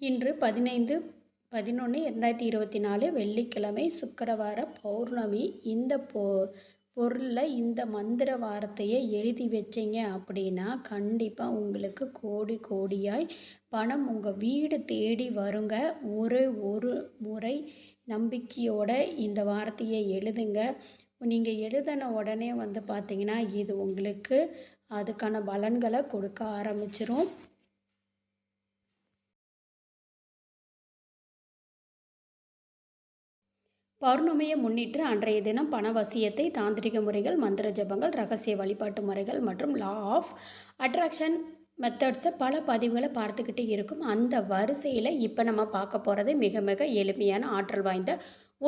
இன்று பதினைந்து பதினொன்று ரெண்டாயிரத்தி இருபத்தி நாலு வெள்ளிக்கிழமை சுக்கிரவார பௌர்ணமி. இந்த பொ பொருளில் இந்த மந்திர வார்த்தையை எழுதி வச்சிங்க அப்படின்னா கண்டிப்பாக உங்களுக்கு கோடி கோடியாய் பணம் உங்கள் வீடு தேடி வருங்க. ஒரு ஒரு முறை நம்பிக்கையோட இந்த வார்த்தையை எழுதுங்க. நீங்கள் எழுதின உடனே வந்து பார்த்தீங்கன்னா இது உங்களுக்கு அதுக்கான பலன்களை கொடுக்க ஆரம்பிச்சிரும். பௌர்ணமியை முன்னிட்டு அன்றைய தினம் பணவசியத்தை தாந்திரிக முறைகள் மந்திர ஜபங்கள் ரகசிய வழிபாட்டு முறைகள் மற்றும் லா ஆஃப் அட்ராக்ஷன் மெத்தட்ஸை பல பதிவுகளை பார்த்துக்கிட்டே இருக்கும். அந்த வரிசையில் இப்போ நம்ம பார்க்க போகிறது மிக மிக எளிமையான ஆற்றல் வாய்ந்த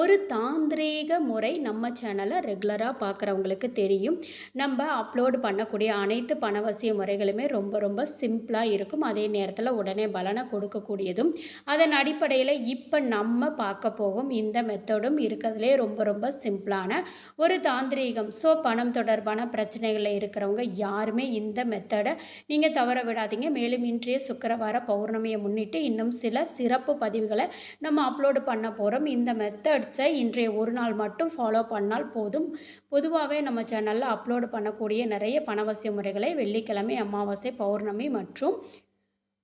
ஒரு தாந்திரீக முறை நம்ம சேனலை ரெகுலராக பார்க்குறவங்களுக்கு தெரியும். நம்ம அப்லோடு பண்ணக்கூடிய அனைத்து பணவசிய முறைகளுமே ரொம்ப ரொம்ப சிம்பிளாக இருக்கும். அதே நேரத்தில் உடனே பலனை கொடுக்கக்கூடியதும் அதன் அடிப்படையில் இப்போ நம்ம பார்க்க போகும் இந்த மெத்தடும் இருக்கிறதுலே ரொம்ப ரொம்ப சிம்பிளான ஒரு தாந்திரீகம். ஸோ பணம் தொடர்பான பிரச்சனைகளில் இருக்கிறவங்க யாருமே இந்த மெத்தடை நீங்கள் தவற விடாதீங்க. மேலும் இன்றைய சுக்கரவார பௌர்ணமியை முன்னிட்டு இன்னும் சில சிறப்பு பதிவுகளை நம்ம அப்லோடு பண்ண போகிறோம் இந்த மெத்தட் மெத்தட்ஸை இன்றைய ஒரு நாள் மட்டும் ஃபாலோ பண்ணால் போதும். பொதுவாகவே நம்ம சேனலில் அப்லோடு பண்ணக்கூடிய நிறைய பணவசிய முறைகளை வெள்ளிக்கிழமை அமாவாசை பௌர்ணமி மற்றும்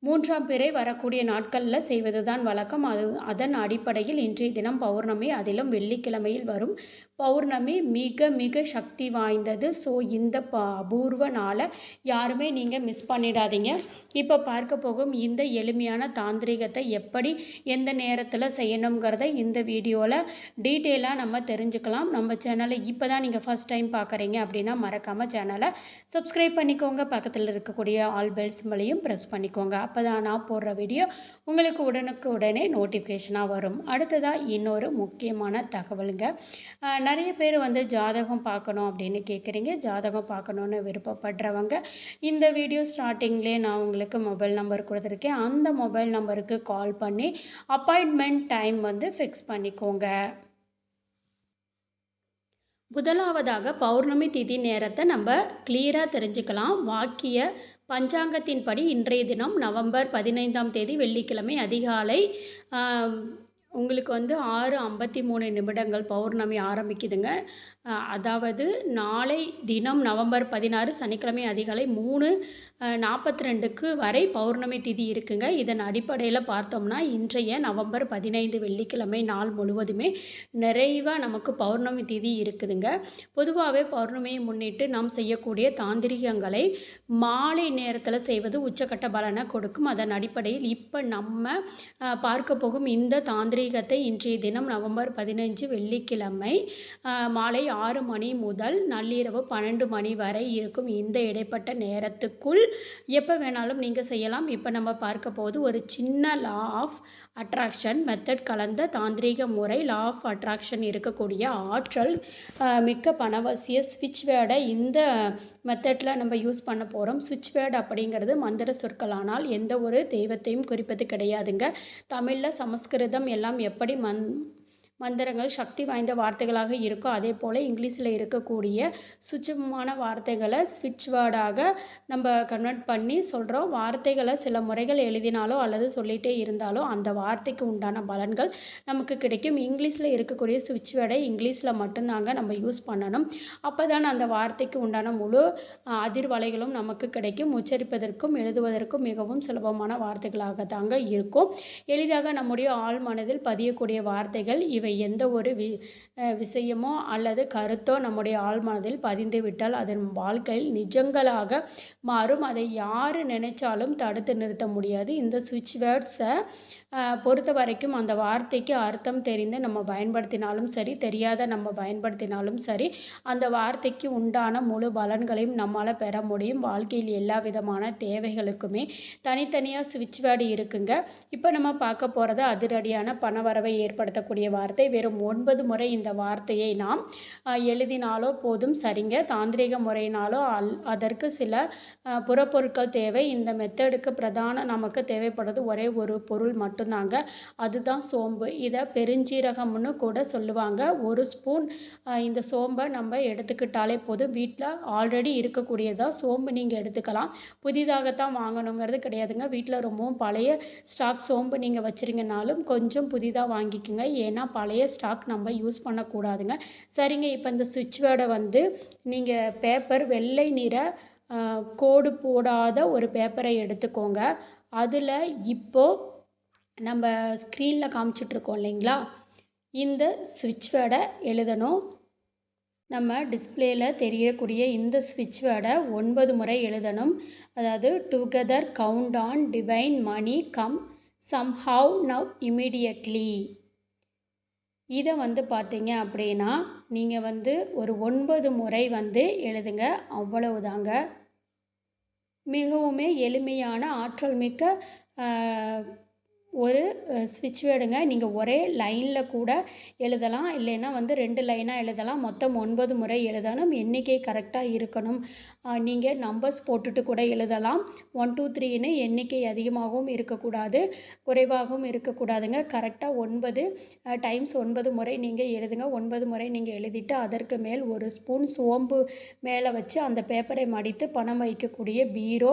மூன்றாம் பிறை வரக்கூடிய நாட்களில் செய்வது தான் வழக்கம். அது அதன் அடிப்படையில் இன்றைய தினம் பௌர்ணமி அதிலும் வெள்ளிக்கிழமையில் வரும் பௌர்ணமி மிக மிக சக்தி வாய்ந்தது. ஸோ இந்த ப அபூர்வ நாளை யாருமே நீங்கள் மிஸ் பண்ணிடாதீங்க. இப்போ பார்க்க போகும் இந்த எளிமையான தாந்திரிகத்தை எப்படி எந்த நேரத்தில் செய்யணுங்கிறத இந்த வீடியோவில் டீட்டெயிலாக நம்ம தெரிஞ்சுக்கலாம். நம்ம சேனலை இப்போ தான் நீங்கள் ஃபஸ்ட் டைம் பார்க்குறீங்க அப்படின்னா மறக்காமல் சேனலை சப்ஸ்கிரைப் பண்ணிக்கோங்க. பக்கத்தில் இருக்கக்கூடிய ஆல் பெல் சிம்பளையும் ப்ரெஸ் பண்ணிக்கோங்க. அப்போ தான் நான் போடுற வீடியோ உங்களுக்கு உடனுக்கு உடனே நோட்டிஃபிகேஷனாக வரும். அடுத்ததாக இன்னொரு முக்கியமான தகவலுங்க. நிறைய பேர் வந்து ஜாதகம் பார்க்கணும் அப்படின்னு கேட்குறீங்க ஜாதகம் பார்க்கணுன்னு விருப்பப்படுறவங்க இந்த வீடியோ ஸ்டார்டிங்லேயே நான் உங்களுக்கு மொபைல் நம்பர் கொடுத்துருக்கேன். அந்த மொபைல் நம்பருக்கு கால் பண்ணி அப்பாயின்மெண்ட் டைம் வந்து ஃபிக்ஸ் பண்ணிக்கோங்க. முதலாவதாக பௌர்ணமி திதி நேரத்தை நம்ம கிளியராக தெரிஞ்சுக்கலாம். வாக்கிய பஞ்சாங்கத்தின்படி இன்றைய தினம் நவம்பர் பதினைந்தாம் தேதி வெள்ளிக்கிழமை அதிகாலை உங்களுக்கு வந்து ஆறு ஐம்பத்தி மூணு நிமிடங்கள் பௌர்ணமி ஆரம்பிக்குதுங்க. அதாவது நாளை தினம் நவம்பர் பதினாறு சனிக்கிழமை அதிகாலை மூணு நாற்பத்தி ரெண்டுக்கு வரை பௌர்ணமி திதி இருக்குங்க. இதன் அடிப்படையில் பார்த்தோம்னா இன்றைய நவம்பர் பதினைந்து வெள்ளிக்கிழமை நாள் முழுவதுமே நிறைவாக நமக்கு பௌர்ணமி திதி இருக்குதுங்க. பொதுவாகவே பௌர்ணமியை முன்னிட்டு நாம் செய்யக்கூடிய தாந்திரிகங்களை மாலை நேரத்தில் செய்வது உச்சக்கட்ட பலனை கொடுக்கும். அதன் அடிப்படையில் இப்போ நம்ம பார்க்க போகும் இந்த தாந்திரிகத்தை இன்றைய தினம் நவம்பர் பதினைஞ்சு வெள்ளிக்கிழமை மாலை ஆறு மணி முதல் நள்ளிரவு பன்னெண்டு மணி வரை இருக்கும் இந்த இடைப்பட்ட நேரத்துக்குள் எப்போ வேணாலும் நீங்கள் செய்யலாம். இப்போ நம்ம பார்க்க போது ஒரு சின்ன லா ஆஃப் அட்ராக்ஷன் மெத்தட் கலந்த தாந்திரீக முறை. லா ஆஃப் அட்ராக்ஷன் இருக்கக்கூடிய ஆற்றல் மிக்க பணவசிய ஸ்விட்ச் வேர்டை இந்த மெத்தடில் நம்ம யூஸ் பண்ண போகிறோம் ஸ்விட்ச் வேர்டு அப்படிங்கிறது மந்திர சொற்களானால் எந்த ஒரு தெய்வத்தையும் குறிப்பது கிடையாதுங்க. தமிழில் சமஸ்கிருதம் எல்லாம் எப்படி மந் மந்திரங்கள் சக்தி வாய்ந்த வார்த்தைகளாக இருக்கும் அதே போல் இங்கிலீஷில் இருக்கக்கூடிய சுச்சமமான வார்த்தைகளை ஸ்விட்ச் வேர்டாக நம்ம கன்வெர்ட் பண்ணி சொல்கிறோம் வார்த்தைகளை சில முறைகள் எழுதினாலோ அல்லது சொல்லிகிட்டே இருந்தாலோ அந்த வார்த்தைக்கு உண்டான பலன்கள் நமக்கு கிடைக்கும். இங்கிலீஷில் இருக்கக்கூடிய ஸ்விட்ச் வேர்டை இங்கிலீஷில் மட்டும்தாங்க நம்ம யூஸ் பண்ணணும். அப்போ தான் அந்த வார்த்தைக்கு உண்டான முழு அதிர்வலைகளும் நமக்கு கிடைக்கும். உச்சரிப்பதற்கும் எழுதுவதற்கும் மிகவும் சுலபமான வார்த்தைகளாக தாங்க இருக்கும். எளிதாக நம்முடைய ஆழ் மனதில் பதியக்கூடிய வார்த்தைகள் இவை. எந்த ஒரு வி விஷயமோ அல்லது கருத்தோ நம்முடைய ஆழ்மனதில் பதிந்து விட்டால் அதன் வாழ்க்கையில் நிஜங்களாக மாறும். அதை யார் நினைச்சாலும் தடுத்து நிறுத்த முடியாது. இந்த சுவிட்ச் வேர்ட்ஸை பொறுத்த வரைக்கும் அந்த வார்த்தைக்கு அர்த்தம் தெரிந்து நம்ம பயன்படுத்தினாலும் சரி தெரியாத நம்ம பயன்படுத்தினாலும் சரி அந்த வார்த்தைக்கு உண்டான முழு பலன்களையும் நம்மளால் பெற முடியும். வாழ்க்கையில் எல்லா விதமான தேவைகளுக்குமே தனித்தனியாக சுவிட்ச் வேர்டு இருக்குங்க. இப்போ நம்ம பார்க்க போகிறது அதிரடியான பண வரவை ஏற்படுத்தக்கூடிய வார்த்தை. வார்த்தை வெறும் ஒன்பது முறை இந்த வார்த்தையை நாம் எழுதினாலோ போதும் சரிங்க. தாந்திரிக முறையினாலோ அல் அதற்கு சில புறப்பொருட்கள் தேவை. இந்த மெத்தடுக்கு பிரதான நமக்கு தேவைப்படுறது ஒரே ஒரு பொருள் மட்டும்தாங்க. அதுதான் சோம்பு. இதை பெருஞ்சீரகம்னு கூட சொல்லுவாங்க. ஒரு ஸ்பூன் இந்த சோம்பை நம்ம எடுத்துக்கிட்டாலே போதும். வீட்டில் ஆல்ரெடி இருக்கக்கூடியதாக சோம்பு நீங்கள் எடுத்துக்கலாம். புதிதாகத்தான் வாங்கணுங்கிறது கிடையாதுங்க. வீட்டில் ரொம்பவும் பழைய ஸ்டாக் சோம்பு நீங்கள் வச்சுருங்கனாலும் கொஞ்சம் புதிதாக வாங்கிக்கோங்க. ஏன்னா பழைய ஸ்டாக் நம்ம யூஸ் பண்ணக்கூடாதுங்க. சரிங்க இப்போ இந்த சுவிட்ச் வேர்டை வந்து நீங்கள் பேப்பர் வெள்ளை நிற கோடு போடாத ஒரு பேப்பரை எடுத்துக்கோங்க. அதில் இப்போது நம்ம ஸ்க்ரீனில் காமிச்சிட்ருக்கோம் இல்லைங்களா? இந்த சுவிட்ச் வேர்டை எழுதணும். நம்ம டிஸ்பிளேயில் தெரியக்கூடிய இந்த ஸ்விட்ச் வேர்டை ஒன்பது முறை எழுதணும். அதாவது together count on divine money come somehow now immediately இதை வந்து பார்த்தீங்க அப்படின்னா நீங்கள் வந்து ஒரு ஒன்பது முறை வந்து எழுதுங்க. அவ்வளவுதாங்க. மிகவுமே எளிமையான ஆற்றல் மிக்க ஒரு ஸ்விட்ச் வேர்டுங்க நீங்கள் ஒரே லைனில் கூட எழுதலாம். இல்லைன்னா வந்து ரெண்டு லைனாக எழுதலாம். மொத்தம் ஒன்பது முறை எழுதணும் எண்ணிக்கை கரெக்டாக இருக்கணும். நீங்கள் நம்பர்ஸ் போட்டுட்டு கூட எழுதலாம். ஒன் டூ த்ரீன்னு எண்ணிக்கை அதிகமாகவும் இருக்கக்கூடாது. குறைவாகவும் இருக்கக்கூடாதுங்க. கரெக்டாக ஒன்பது டைம்ஸ் ஒன்பது முறை நீங்கள் எழுதுங்க. ஒன்பது முறை நீங்கள் எழுதிட்டு அதற்கு மேல் ஒரு ஸ்பூன் சோம்பு மேலே வச்சு அந்த பேப்பரை மடித்து பணம் வைக்கக்கூடிய பீரோ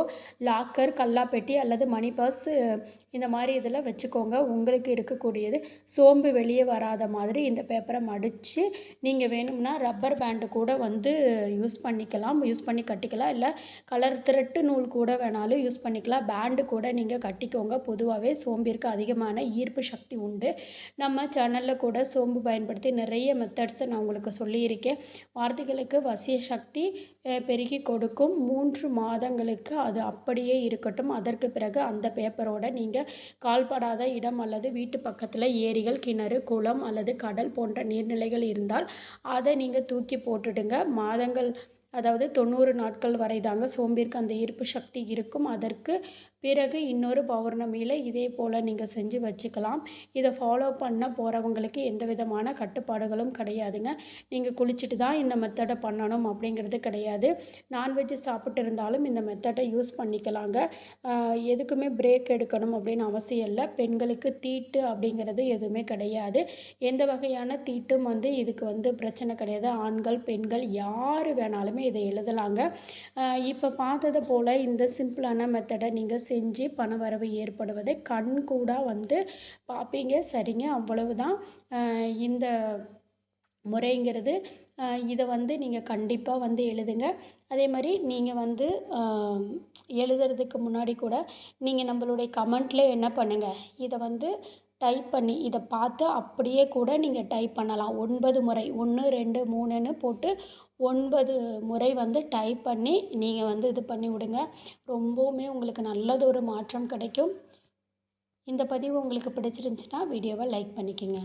லாக்கர் கல்லாப்பெட்டி அல்லது மணி பர்ஸ் இந்த மாதிரி இதில் வச்சுக்கோங்க. உங்களுக்கு இருக்கக்கூடியது சோம்பு வெளியே வராத மாதிரி இந்த பேப்பரை மடித்து நீங்கள் வேணும்னா ரப்பர் பேண்டு கூட வந்து யூஸ் பண்ணிக்கலாம். யூஸ் பண்ணி கட்டிக்கலாம். இல்லை கலர் திரட்டு நூல் கூட வேணாலும் யூஸ் பண்ணிக்கலாம். பேண்டு கூட நீங்கள் கட்டிக்கோங்க. பொதுவாகவே சோம்பிற்கு அதிகமான ஈர்ப்பு சக்தி உண்டு. நம்ம சேனலில் கூட சோம்பு பயன்படுத்தி நிறைய மெத்தட்ஸை நான் உங்களுக்கு சொல்லியிருக்கேன். வார்த்தைகளுக்கு வசிய சக்தி பெருகி கொடுக்கும். மூன்று மாதங்களுக்கு அது அப்படியே இருக்கட்டும். அதற்கு பிறகு அந்த பேப்பரோட நீங்கள் கால்படாத இடம் அல்லது வீட்டு பக்கத்தில் ஏரிகள் கிணறு குளம் அல்லது கடல் போன்ற நீர்நிலைகள் இருந்தால் அதை நீங்கள் தூக்கி போட்டுடுங்க. மாதங்கள் அதாவது தொண்ணூறு நாட்கள் வரை தாங்க சோம்பிற்கு அந்த ஈர்ப்பு சக்தி இருக்கும். அதற்கு பிறகு இன்னொரு பௌர்ணமியில் இதே போல் நீங்கள் செஞ்சு வச்சுக்கலாம். இதை ஃபாலோ பண்ண போகிறவங்களுக்கு எந்த விதமான கட்டுப்பாடுகளும் கிடையாதுங்க. நீங்கள் குளிச்சுட்டு தான் இந்த மெத்தடை பண்ணணும் அப்படிங்கிறது கிடையாது. நான்வெஜ் சாப்பிட்டு இருந்தாலும் இந்த மெத்தடை யூஸ் பண்ணிக்கலாங்க. எதுக்குமே பிரேக் எடுக்கணும் அப்படின்னு அவசியம் இல்லை. பெண்களுக்கு தீட்டு அப்படிங்கிறது எதுவுமே கிடையாது. எந்த வகையான தீட்டும் வந்து இதுக்கு வந்து பிரச்சனை கிடையாது. ஆண்கள் பெண்கள் யார் வேணாலுமே இதை எழுதலாங்க. இப்போ பார்த்தது போல் இந்த சிம்பிளான மெத்தடை நீங்கள் செஞ்சு பண வரவு ஏற்படுவதை கண்கூடாக வந்து பார்ப்பீங்க. சரிங்க அவ்வளவுதான். இந்த முறைங்கிறது இதை வந்து நீங்கள் கண்டிப்பாக வந்து எழுதுங்க. அதே மாதிரி நீங்கள் வந்து எழுதுறதுக்கு முன்னாடி கூட நீங்கள் நம்மளுடைய கமெண்ட்லேயே என்ன பண்ணுங்கள் இதை வந்து டைப் பண்ணி இதை பார்த்து அப்படியே கூட நீங்கள் டைப் பண்ணலாம். ஒன்பது முறை ஒன்று ரெண்டு மூணுன்னு போட்டு ஒன்பது முறை வந்து டைப் பண்ணி நீங்கள் வந்து இது பண்ணி விடுங்க. ரொம்பவுமே உங்களுக்கு நல்லதொரு மாற்றம் கிடைக்கும். இந்த பதிவு உங்களுக்கு பிடிச்சிருந்துச்சின்னா வீடியோவை லைக் பண்ணிக்கோங்க.